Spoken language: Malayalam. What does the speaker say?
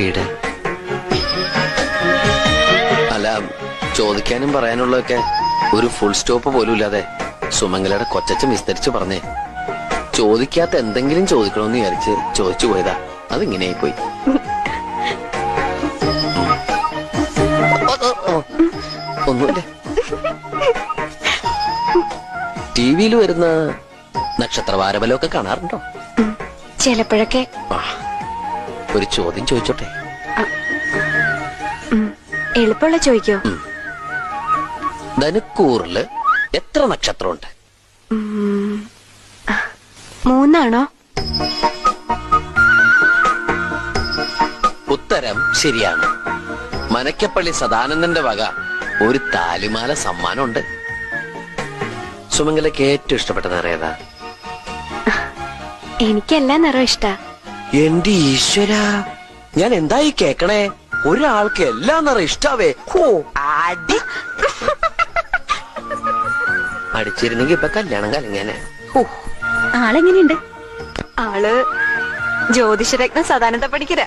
വീട്? അല്ല ചോദിക്കാനും പറയാനുള്ളതൊക്കെ ഒരു ഫുൾ സ്റ്റോപ്പ് പോലും ഇല്ലാതെ സുമംഗലയുടെ കൊച്ചച്ഛൻ വിസ്തരിച്ച് പറഞ്ഞേ. ചോദിക്കാത്ത എന്തെങ്കിലും ചോദിക്കണമെന്ന് വിചാരിച്ച് ചോദിച്ചു പോയതാ. അതിങ്ങനെ പോയി ഒന്നുമില്ല. ടി വിയിൽ വരുന്ന നക്ഷത്രവാരബലമൊക്കെ കാണാറുണ്ടോ? ചിലപ്പോഴൊക്കെ. ഒരു ചോദ്യം ചോദിച്ചോട്ടെ? എളുപ്പമുള്ള ചോദിക്കോ? ധനുക്കൂറിൽ എത്ര നക്ഷത്രമുണ്ട്? മൂന്നാണോ? ഉത്തരം ശരിയാണ്. മനക്കപ്പള്ളി സദാനന്ദന്റെ വക ഒരു താലിമാല സമ്മാനമുണ്ട്. സുമംഗലയ്ക്ക് ഏറ്റവും ഇഷ്ടപ്പെട്ട നിറം എനിക്കെല്ലാം എനിക്കെല്ലാ നിറം ഇഷ്ടാ. എന്റെ ഈശ്വര ഞാൻ എന്തായി കേക്കണേ? ഒരാൾക്ക് എല്ലാം നിറ ഇഷ്ടാവേ. ഹോ. അടി അടിച്ചിരുന്നെങ്കി ഇപ്പൊ കല്യാണം കലങ്ങനെ ആളെങ്ങനെയുണ്ട്? ആൾ ജ്യോതിഷരത്ന സദാനന്ദ പഠിക്കര.